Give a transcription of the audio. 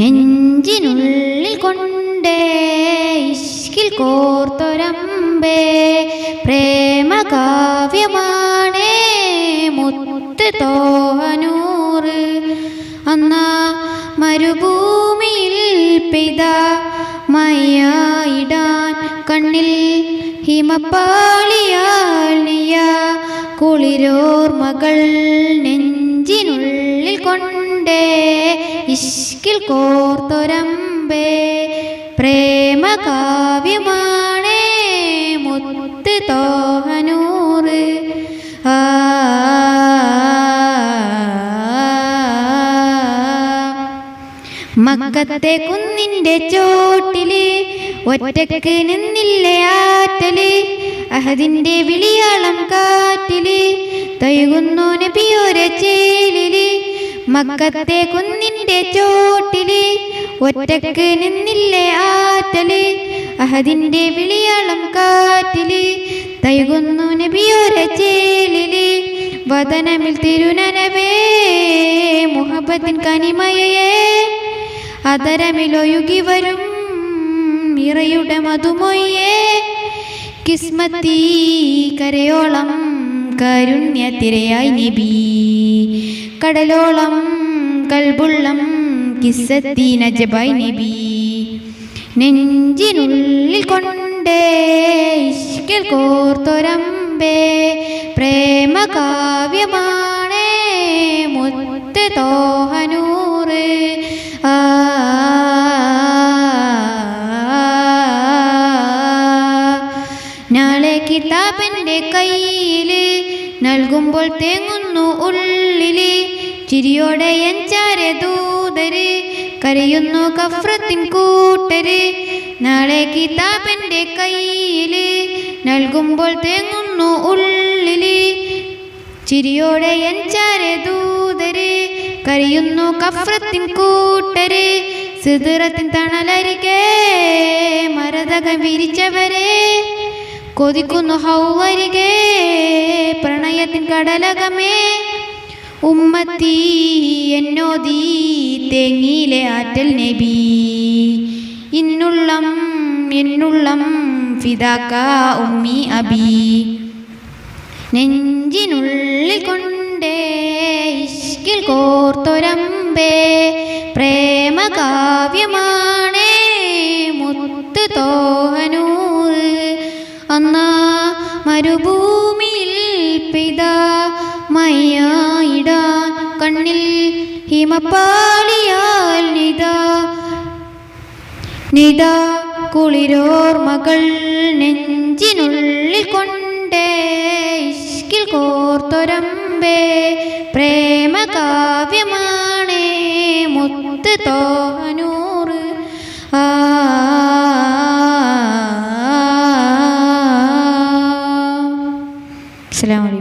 നെഞ്ചിനുള്ളിൽ കൊണ്ടേ ഇഷ്കിൽ കോർത്തൊരമ്പേ. പ്രേമകാവ്യമാണേ മുത്ത് തോഹനൂറ് അന്നാ മരുഭൂമിയിൽ പെയ്ത മയ്യായിടാൻ കണ്ണിൽ ഹിമപ്പാളിയാളിയ കുളിരോർമകൾ നെഞ്ചിനുള്ളിൽ കൊണ്ടേ ഇഷ്കിൽ കോർത്തൊരമ്പേ പ്രേമകാവ്യമാണേ മുത്ത് തോഹനൂറ്. മക്കത്തെ കുന്നിന്റെ ചോട്ടിൽ ഒറ്റയ്ക്ക് നിന്നില്ലേ ആറ്റൽ. അഹദിന്റെ വിളിയാളം കാറ്റിൽ തഴുകുന്നു നബിയോരെ ചേലിൽ മക്കത്തെ കുന്നിന്റെ ചോട്ടിൽ ഒറ്റയ്ക്ക് നിന്നില്ലേ ആറ്റൽ? അഹദിന്റെ വിളിയാളം കാറ്റിൽ തൈകുന്നു നബിയോരെ ചേലിൽ. വതനമിൽ തിരുനനവേ മുഹബത്തിൻ കനിമയേ. അതരമിലൊഴുകി വരും ഇറയുടെ മധുമൊയ്യേ. കിസ്മത്തി കരയോളം കാരുണ്യത്തിരയായി നബി. കടലോളം കൽബുള്ളം കിസ്സത്തി നജബായി നബി. നെഞ്ചിനുള്ളിൽ കൊണ്ടേ കോർത്തൊരമ്പേ പ്രേമകാവ്യമാണ് മുത്ത് തോഹനൂറ്. ആ. നാളെ കിതാബിന്റെ കയ്യിൽ നൽകുമ്പോൾ തേങ്ങുന്നു ഉള്ളിലെ ചിരിയോടെ എഞ്ചാരെ ദൂതര് കരയുന്നു കഫ്രത്തിൻ കൂട്ടര്. നാളെ കിതാബിന്റെ കയ്യിൽ നൽകുമ്പോൾ തേങ്ങുന്നു ഉള്ളിൽ ചിരിയോടെ എഞ്ചാരെ ദൂതര് കരയുന്നു കഫ്രത്തിൻ കൂട്ടര്. സിദുറത്തിൻ തണലരികെ മരതകം വിരിച്ചവരെ. കൊതിക്കുന്നു ഹൗവരികെ പ്രണയത്തിൻ കടലകമേ. ഉമ്മത്തി എന്നോദീ തേങ്ങിയിലെ ആറ്റൽ നബി. ഇന്നുള്ളം എന്നുള്ളം ഫിദാക്ക ഉമ്മി അബി. നെഞ്ചിനുള്ളിൽ കൊണ്ടേ ഇഷ്കിൽ കോർത്തൊരമ്പേ. പ്രേമകാവ്യമാണേ മുത്ത് തോഹനു മരുഭൂമിയിൽ പിതാ മയ്യായിടാൻ കണ്ണിൽ ഹിമപ്പാളിയാൽ നിതാ. നിതാ കുളിരോർമകൾ നെഞ്ചിനുള്ളിൽ കൊണ്ടേ. ഇഷ്കിൽ കോർത്തൊരമ്പേ. പ്രേമകാവ്യമാണേ. മുത്ത് തോഹനൂറ് അസ്സലാമു അലൈക്കും